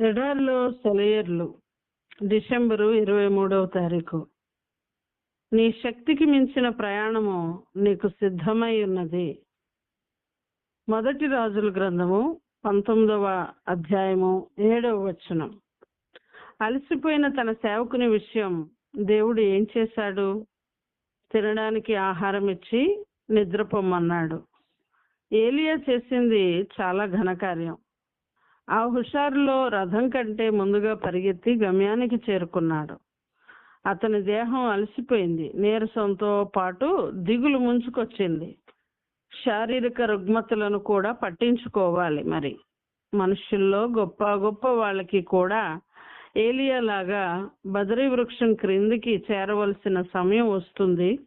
ఎడార్లో సెలయర్లు December ఇరవై మూడవ తారీఖు. నీ శక్తికి మించిన ప్రయాణము నీకు సిద్ధమై ఉన్నది. మొదటి రాజుల గ్రంథము పంతొమ్మిదవ అధ్యాయము ఏడవ వచనం. అలసిపోయిన తన సేవకుని విషయం దేవుడు ఏం చేశాడు? తినడానికి ఆహారం ఇచ్చి నిద్రపొమ్మన్నాడు. ఏలియా చేసింది చాలా ఘనకార్యం. ఆ హుషారులో రథం కంటే ముందుగా పరిగెత్తి గమ్యానికి చేరుకున్నాడు. అతని దేహం అలసిపోయింది. నీరసంతో పాటు దిగులు ముంచుకొచ్చింది. శారీరక రుగ్మతలను కూడా పట్టించుకోవాలి మరి. మనుషుల్లో గొప్ప గొప్ప వాళ్ళకి కూడా ఏలియా లాగా బదరీ వృక్షం క్రిందికి చేరవలసిన సమయం వస్తుంది.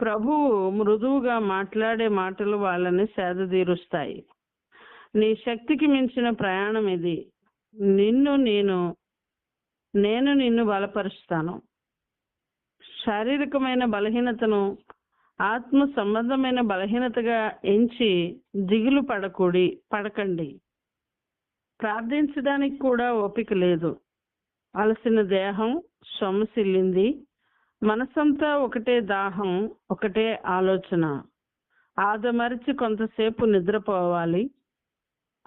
ప్రభువు మృదువుగా మాట్లాడే మాటలు వాళ్ళని సేదదీరుస్తాయి నీ శక్తికి మించిన ప్రయాణం ఇది. నిన్ను నేను నేను నిన్ను బలపరుస్తాను. శారీరకమైన బలహీనతను ఆత్మ సంబంధమైన బలహీనతగా ఎంచి దిగులు పడకూడి పడకండి. ప్రార్థించడానికి కూడా ఓపిక లేదు. అలసిన దేహం సొమ్మసిల్లింది. మనసంతా ఒకటే దాహం ఒకటే ఆలోచన. ఆదమరిచి కొంతసేపు నిద్రపోవాలి.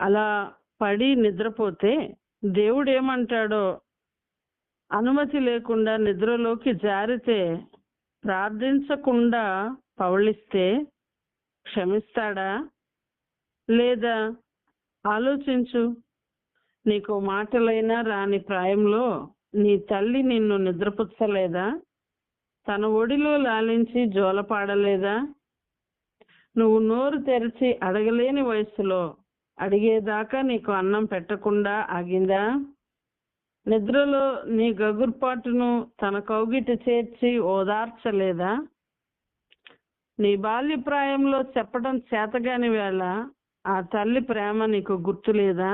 అలా పడి నిద్రపోతే దేవుడు ఏమంటాడో అనుమతి లేకుండా నిద్రలోకి జారితే ప్రార్థించకుండా పవళిస్తే క్షమిస్తాడా? లేదా ఆలోచించు నీకు మాటలైనా రాని ప్రాయంలో నీ తల్లి నిన్ను నిద్రపుచ్చలేదా? తన ఒడిలో లాలించి జోలపాడలేదా? నువ్వు నోరు తెరిచి అడగలేని వయసులో అడిగేదాకా నీకు అన్నం పెట్టకుండా ఆగిందా? నిద్రలో నీ గగుర్పాటును తన కౌగిట చేర్చి ఓదార్చలేదా? నీ బాల్యప్రాయంలో చెప్పడం చేతగాని వేళ ఆ తల్లి ప్రేమ నీకు గుర్తులేదా?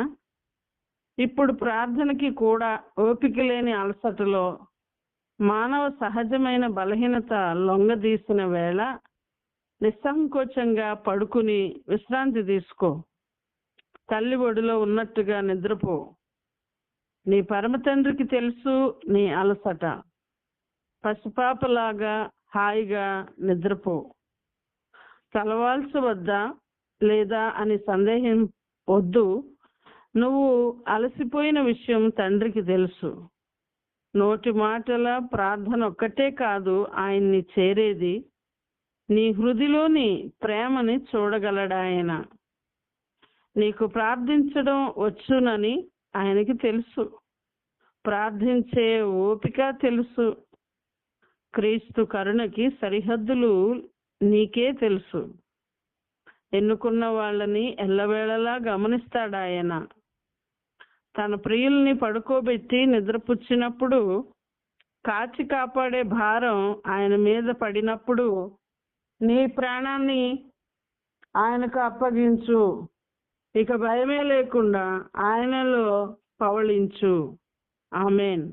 ఇప్పుడు ప్రార్థనకి కూడా ఓపిక లేని అలసటలో మానవ సహజమైన బలహీనత లొంగదీసిన వేళ నిస్సంకోచంగా పడుకుని విశ్రాంతి తీసుకో. తల్లి ఒడిలో ఉన్నట్టుగా నిద్రపో. నీ పరమ తండ్రికి తెలుసు నీ అలసట. పసిపాపలాగా హాయిగా నిద్రపో. తలవాల్సి వద్దా లేదా అని సందేహం వద్దు. నువ్వు అలసిపోయిన విషయం తండ్రికి తెలుసు. నోటి మాటల ప్రార్థన ఒక్కటే కాదు ఆయన్ని చేరేది. నీ హృదిలోని ప్రేమని చూడగలడాయన. నీకు ప్రార్థించడం వచ్చునని ఆయనకి తెలుసు. ప్రార్థించే ఓపిక తెలుసు. క్రీస్తు కరుణకి సరిహద్దులు నీకే తెలుసు. ఎన్నుకున్న వాళ్ళని ఎల్లవేళలా గమనిస్తాడాయన తన ప్రియుల్ని పడుకోబెట్టి నిద్రపుచ్చినప్పుడు కాచి కాపాడే భారం ఆయన మీద పడినప్పుడు నీ ప్రాణాన్ని ఆయనకు అప్పగించు. ఇక భయమే లేకుండా ఆయనలో పవళించు. ఆమెన్.